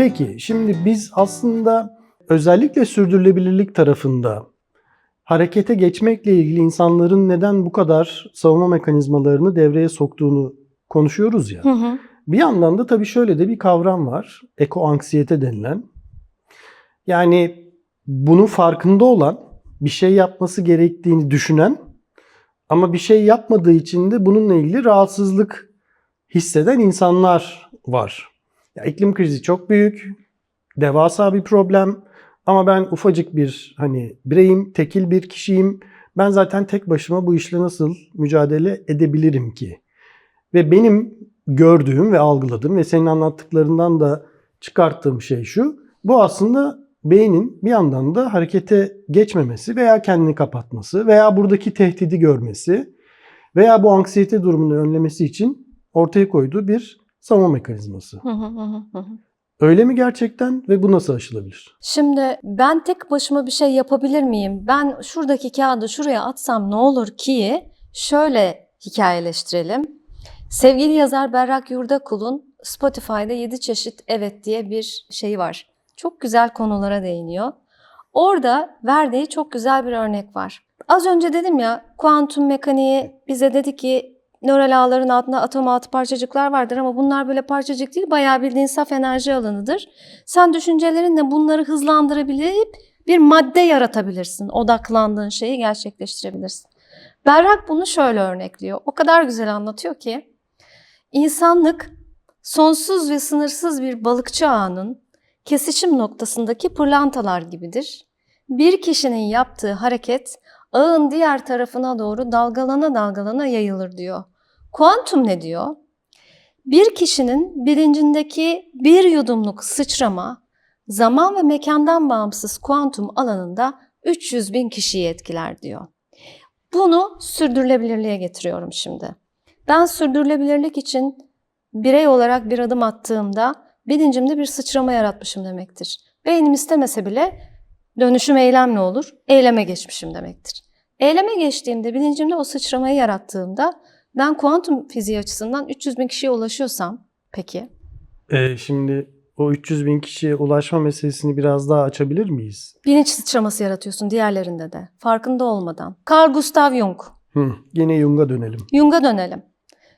Peki şimdi biz aslında özellikle sürdürülebilirlik tarafında harekete geçmekle ilgili insanların neden bu kadar savunma mekanizmalarını devreye soktuğunu konuşuyoruz ya. Hı hı. Bir yandan da tabii şöyle de bir kavram var. Eko anksiyete denilen. Yani bunun farkında olan, bir şey yapması gerektiğini düşünen ama bir şey yapmadığı için de bununla ilgili rahatsızlık hisseden insanlar var. Ya iklim krizi çok büyük, devasa bir problem ama ben ufacık bir hani bireyim, tekil bir kişiyim. Ben zaten tek başıma bu işle nasıl mücadele edebilirim ki? Ve benim gördüğüm ve algıladığım ve senin anlattıklarından da çıkarttığım şey şu. Bu aslında beynin bir yandan da harekete geçmemesi veya kendini kapatması veya buradaki tehdidi görmesi veya bu anksiyete durumunu önlemesi için ortaya koyduğu bir savunma mekanizması. Hı hı hı hı hı. Öyle mi gerçekten ve bu nasıl aşılabilir? Şimdi ben tek başıma bir şey yapabilir miyim? Ben şuradaki kağıdı şuraya atsam ne olur ki? Şöyle hikayeleştirelim. Sevgili yazar Berrak Yurdakul'un Spotify'da 7 çeşit evet diye bir şey var. Çok güzel konulara değiniyor. Orada verdiği çok güzel bir örnek var. Az önce dedim ya kuantum mekaniği bize dedi ki nöral ağların altında atom altı parçacıklar vardır ama bunlar böyle parçacık değil bayağı bildiğin saf enerji alanıdır. Sen düşüncelerinle bunları hızlandırabilip bir madde yaratabilirsin. Odaklandığın şeyi gerçekleştirebilirsin. Berrak bunu şöyle örnekliyor. O kadar güzel anlatıyor ki insanlık sonsuz ve sınırsız bir balıkçı ağının kesişim noktasındaki pırlantalar gibidir. Bir kişinin yaptığı hareket ağın diğer tarafına doğru dalgalana dalgalana yayılır diyor. Kuantum ne diyor? Bir kişinin bilincindeki bir yudumluk sıçrama zaman ve mekandan bağımsız kuantum alanında 300 bin kişiyi etkiler diyor. Bunu sürdürülebilirliğe getiriyorum şimdi. Ben sürdürülebilirlik için birey olarak bir adım attığımda bilincimde bir sıçrama yaratmışım demektir. Beynim istemese bile dönüşüm eylemle olur, eyleme geçmişim demektir. Eyleme geçtiğimde, bilincimde o sıçramayı yarattığımda ben kuantum fiziği açısından 300 bin kişiye ulaşıyorsam peki Ee, şimdi o 300 bin kişiye ulaşma meselesini biraz daha açabilir miyiz? bilinç sıçraması yaratıyorsun diğerlerinde de farkında olmadan. Carl Gustav Jung, Hı, yine Jung'a dönelim. Jung'a dönelim.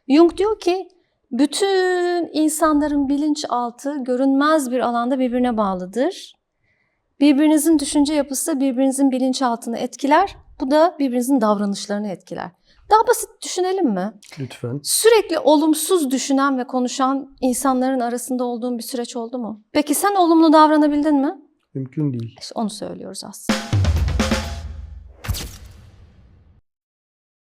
Jung diyor ki bütün insanların bilinçaltı görünmez bir alanda birbirine bağlıdır. Birbirinizin düşünce yapısı birbirinizin bilinçaltını etkiler. Bu da birbirinizin davranışlarını etkiler. Daha basit düşünelim mi? Lütfen. Sürekli olumsuz düşünen ve konuşan insanların arasında olduğun bir süreç oldu mu? Peki sen olumlu davranabildin mi? Mümkün değil. İşte onu söylüyoruz aslında.